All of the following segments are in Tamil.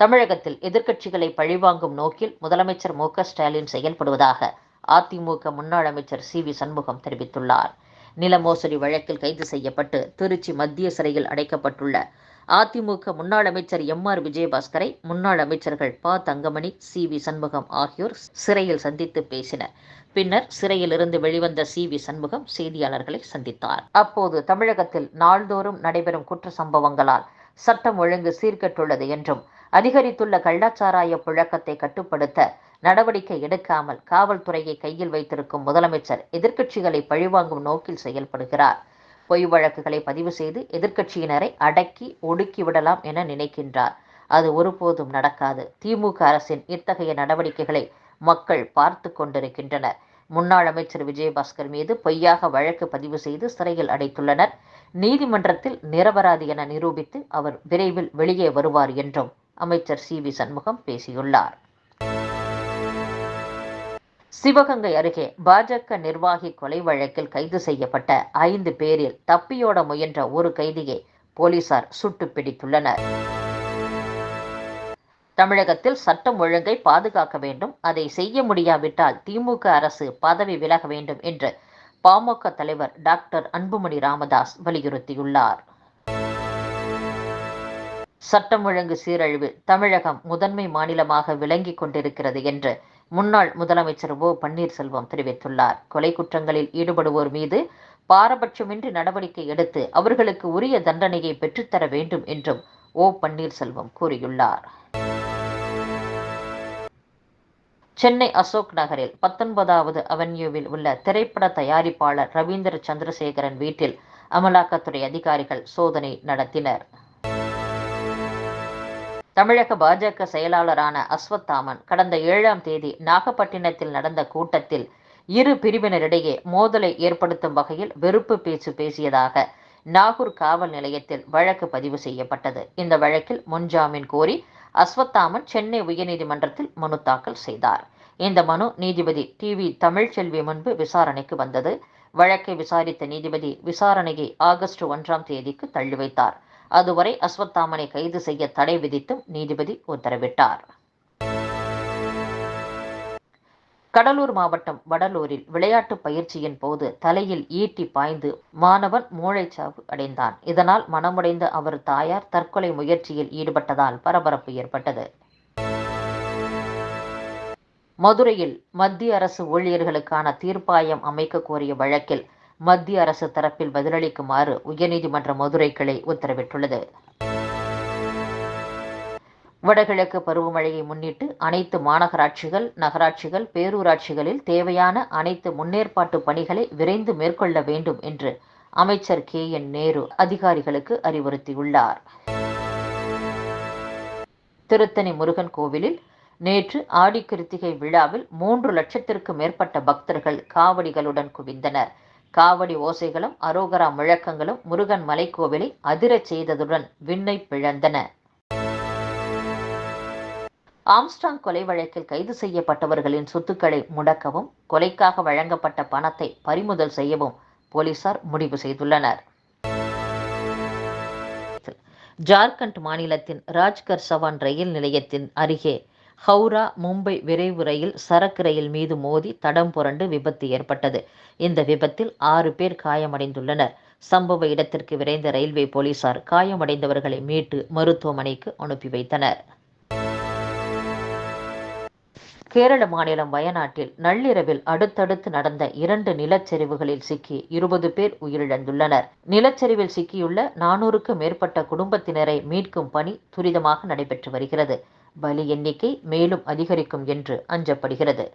தமிழகத்தில் எதிர்க்கட்சிகளை பழிவாங்கும் நோக்கில் முதலமைச்சர் மு ஸ்டாலின் செயல்படுவதாக அதிமுக முன்னாள் அமைச்சர் சி வி சண்முகம் தெரிவித்துள்ளார். நில மோசடி வழக்கில் கைது செய்யப்பட்டு திருச்சி மத்திய சிறையில் அடைக்கப்பட்டுள்ள அதிமுக முன்னாள் அமைச்சர் எம் ஆர் விஜயபாஸ்கரை முன்னாள் அமைச்சர்கள் ப தங்கமணி சி வி சண்முகம் ஆகியோர் சிறையில் சந்தித்து பேசினர். பின்னர் சிறையிலிருந்து வெளிவந்த சி வி சண்முகம் செய்தியாளர்களை சந்தித்தார். அப்போது தமிழகத்தில் நாள்தோறும் நடைபெறும் குற்ற சம்பவங்களால் சட்டம் ஒழுங்கு சீர்கெட்டுள்ளது என்றும் அதிகரித்துள்ள கள்ளச்சாராய புழக்கத்தை கட்டுப்படுத்த நடவடிக்கை எடுக்காமல் காவல்துறையை கையில் வைத்திருக்கும் முதலமைச்சர் எதிர்க்கட்சிகளை பழிவாங்கும் நோக்கில் செயல்படுகிறார். பொய் வழக்குகளை பதிவு செய்து எதிர்க்கட்சியினரை அடக்கி ஒடுக்கி விடலாம் என நினைக்கின்றார். அது ஒருபோதும் நடக்காது. திமுக அரசின் இத்தகைய நடவடிக்கைகளை மக்கள் பார்த்து கொண்டிருக்கின்றனர். முன்னாள் அமைச்சர் விஜயபாஸ்கர் மீது பொய்யாக வழக்கு பதிவு செய்து சிறையில் அடைத்துள்ளனர். நீதிமன்றத்தில் நிரபராதி என நிரூபித்து அவர் விரைவில் வெளியே வருவார் என்றும் அமைச்சர் சி வி சண்முகம் பேசியுள்ளார். சிவகங்கை அருகே பாஜக நிர்வாகி கொலை வழக்கில் கைது செய்யப்பட்ட ஐந்து பேரில் தப்பியோட முயன்ற ஒரு கைதியை போலீசார் சுட்டு பிடித்துள்ளனர் தமிழகத்தில் சட்டம் ஒழுங்கை பாதுகாக்க வேண்டும் அதை செய்ய முடியாவிட்டால் திமுக அரசு பதவி விலக வேண்டும் என்று பாமக தலைவர் டாக்டர் அன்புமணி ராமதாஸ் வலியுறுத்தியுள்ளார். சட்டம் ஒழுங்கு சீரழிவில் தமிழகம் முதன்மை மாநிலமாக விளங்கிக் கொண்டிருக்கிறது என்று முன்னாள் முதலமைச்சர் ஓ பன்னீர்செல்வம் தெரிவித்துள்ளார். கொலை குற்றங்களில் ஈடுபடுவோர் மீது பாரபட்சமின்றி நடவடிக்கை எடுத்து அவர்களுக்கு உரிய தண்டனையை பெற்றுத்தர வேண்டும் என்றும் ஓ பன்னீர்செல்வம் கூறியுள்ளார். சென்னை அசோக் நகரில் பத்தொன்பதாவது அவென்யூவில் உள்ள திரைப்பட தயாரிப்பாளர் ரவீந்திர சந்திரசேகரன் வீட்டில் அமலாக்கத்துறை அதிகாரிகள் சோதனை நடத்தினர். தமிழக பாஜக செயலாளரான அஸ்வத்தாமன் கடந்த ஏழாம் தேதி நாகப்பட்டினத்தில் நடந்த கூட்டத்தில் இரு பிரிவினரிடையே மோதலை ஏற்படுத்தும் வகையில் வெறுப்பு பேச்சு பேசியதாக நாகூர் காவல் நிலையத்தில் வழக்கு பதிவு செய்யப்பட்டது. இந்த வழக்கில் முன்ஜாமீன் கோரி அஸ்வத்தாமன் சென்னை உயர்நீதிமன்றத்தில் மனு தாக்கல் செய்தார். இந்த மனு நீதிபதி டி வி தமிழ்ச்செல்வி முன்பு விசாரணைக்கு வந்தது. வழக்கை விசாரித்த நீதிபதி விசாரணையை ஆகஸ்ட் ஒன்றாம் தேதிக்கு தள்ளி வைத்தார் அதுவரை அஸ்வத்தாமனை கைது செய்ய தடை விதித்தும் நீதிபதி உத்தரவிட்டார். கடலூர் மாவட்டம் வடலூரில் விளையாட்டு பயிற்சியின் போது தலையில் ஈட்டி பாய்ந்து மாணவன் மூளைச்சாவு அடைந்தான். இதனால் மனமுடைந்த அவர் தாயார் தற்கொலை முயற்சியில் ஈடுபட்டதால் பரபரப்பு ஏற்பட்டது. மதுரையில் மத்திய அரசு ஊழியர்களுக்கான தீர்ப்பாயம் அமைக்க கோரிய வழக்கில் மத்திய அரசு தரப்பில் பதிலளிக்குமாறு உயர்நீதிமன்ற மதுரை கிளை உத்தரவிட்டுள்ளது. வடகிழக்கு பருவமழையை முன்னிட்டு அனைத்து மாநகராட்சிகள் நகராட்சிகள் பேரூராட்சிகளில் தேவையான அனைத்து முன்னேற்பாட்டு பணிகளை விரைந்து மேற்கொள்ள வேண்டும் என்று அமைச்சர் கே. என். நேரு அதிகாரிகளுக்கு அறிவுறுத்தியுள்ளார். திருத்தணி முருகன் கோவிலில் நேற்று ஆடி கிருத்திகை விழாவில் மூன்று லட்சத்திற்கு மேற்பட்ட பக்தர்கள் காவடிகளுடன் குவிந்தனர். காவடி ஓசைகளும் அரோகரா முழக்கங்களும் முருகன் மலைக்கோவிலை அதிரச் செய்ததுடன் விண்ணை பிழந்தன. ஆம்ஸ்டாங் கொலை வழக்கில் கைது செய்யப்பட்டவர்களின் சொத்துக்களை முடக்கவும் கொலைக்காக வழங்கப்பட்ட பணத்தை பறிமுதல் செய்யவும் போலீசார் முடிவு செய்துள்ளனர். ஜார்க்கண்ட் மாநிலத்தின் ராஜ்கர் சவான் ரயில் நிலையத்தின் அருகே ஹவுரா மும்பை விரைவு ரயில் சரக்கு ரயில் மீது மோதி தடம் புரண்டு விபத்து ஏற்பட்டது. இந்த விபத்தில் ஆறு பேர் காயமடைந்துள்ளனர். சம்பவ இடத்திற்கு விரைந்த ரயில்வே போலீசார் காயமடைந்தவர்களை மீட்டு மருத்துவமனைக்கு அனுப்பி வைத்தனர். கேரள மாநிலம் வயநாட்டில் நள்ளிரவில் அடுத்தடுத்து நடந்த இரண்டு நிலச்சரிவுகளில் சிக்கி இருபது பேர் உயிரிழந்துள்ளனர். நிலச்சரிவில் சிக்கியுள்ள நானூறுக்கு மேற்பட்ட குடும்பத்தினரை மீட்கும் பணி துரிதமாக நடைபெற்று வருகிறது. பலி எண்ணிக்கை மேலும் அதிகரிக்கும் என்று அஞ்சப்படுகிறது.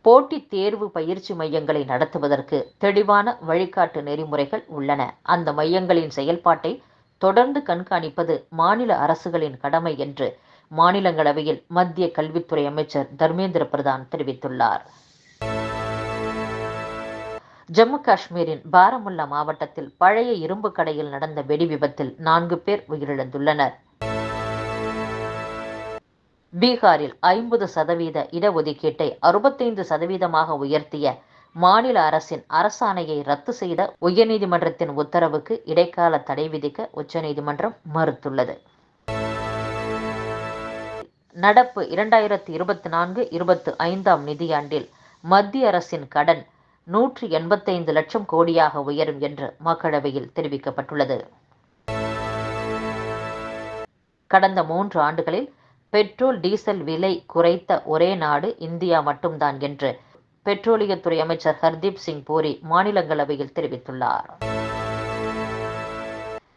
போட்டித் தேர்வு பயிற்சி மையங்களை நடத்துவதற்கு தெளிவான வழிகாட்டு நெறிமுறைகள் உள்ளன. அந்த மையங்களின் செயல்பாட்டை தொடர்ந்து கண்காணிப்பது மாநில அரசுகளின் கடமை என்று மாநிலங்களவையில் மத்திய கல்வித்துறை அமைச்சர் தர்மேந்திர பிரதான் தெரிவித்துள்ளார். ஜம்மு காஷ்மீரின் பாரமுல்லா மாவட்டத்தில் பழைய இரும்பு கடையில் நடந்த வெடி விபத்தில் நான்கு பேர் உயிரிழந்துள்ளனர். பீகாரில் ஐம்பது சதவீத இடஒதுக்கீட்டை அறுபத்தைந்து சதவீதமாக உயர்த்திய மாநில அரசின் அரசாணையை ரத்து செய்த உயர்நீதிமன்றத்தின் உத்தரவுக்கு இடைக்கால தடை விதிக்க உச்சநீதிமன்றம் மறுத்துள்ளது. நடப்பு இரண்டாயிரத்தி இருபத்தி நான்கு இருபத்தி ஐந்தாம் நிதியாண்டில் மத்திய அரசின் கடன் நூற்றி எண்பத்தைந்து லட்சம் கோடியாக உயரும் என்று மக்களவையில் தெரிவிக்கப்பட்டுள்ளது. கடந்த மூன்று ஆண்டுகளில் பெட்ரோல் டீசல் விலை குறைத்த ஒரே நாடு இந்தியா மட்டும்தான் என்று பெட்ரோலியத்துறை அமைச்சர் ஹர்தீப் சிங் பூரி மாநிலங்களவையில் தெரிவித்துள்ளார்.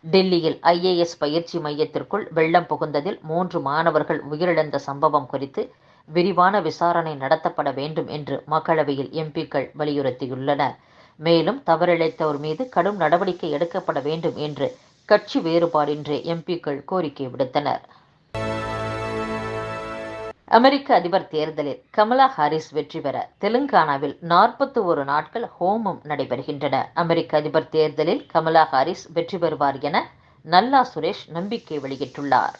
டெல்லியில் ஐஏஎஸ் பயிற்சி மையத்திற்குள் வெள்ளம் புகுந்ததில் மூன்று மாணவர்கள் உயிரிழந்த சம்பவம் குறித்து விரிவான விசாரணை நடத்தப்பட வேண்டும் என்று மக்களவையில் எம்பிக்கள் வலியுறுத்தியுள்ளனர். மேலும் தவறிழைத்தோர் மீது கடும் நடவடிக்கை எடுக்கப்பட வேண்டும் என்று கட்சி வேறுபாடின்றி எம்பிக்கள் கோரிக்கை விடுத்தனர். அமெரிக்க அதிபர் தேர்தலில் கமலா ஹாரிஸ் வெற்றி பெற தெலுங்கானாவில் நாற்பத்தி ஒரு நாட்கள் ஹோமம் நடைபெறுகின்றன. அமெரிக்க அதிபர் தேர்தலில் கமலா ஹாரிஸ் வெற்றி பெறுவார் என நல்லா சுரேஷ் நம்பிக்கை வெளியிட்டுள்ளார்.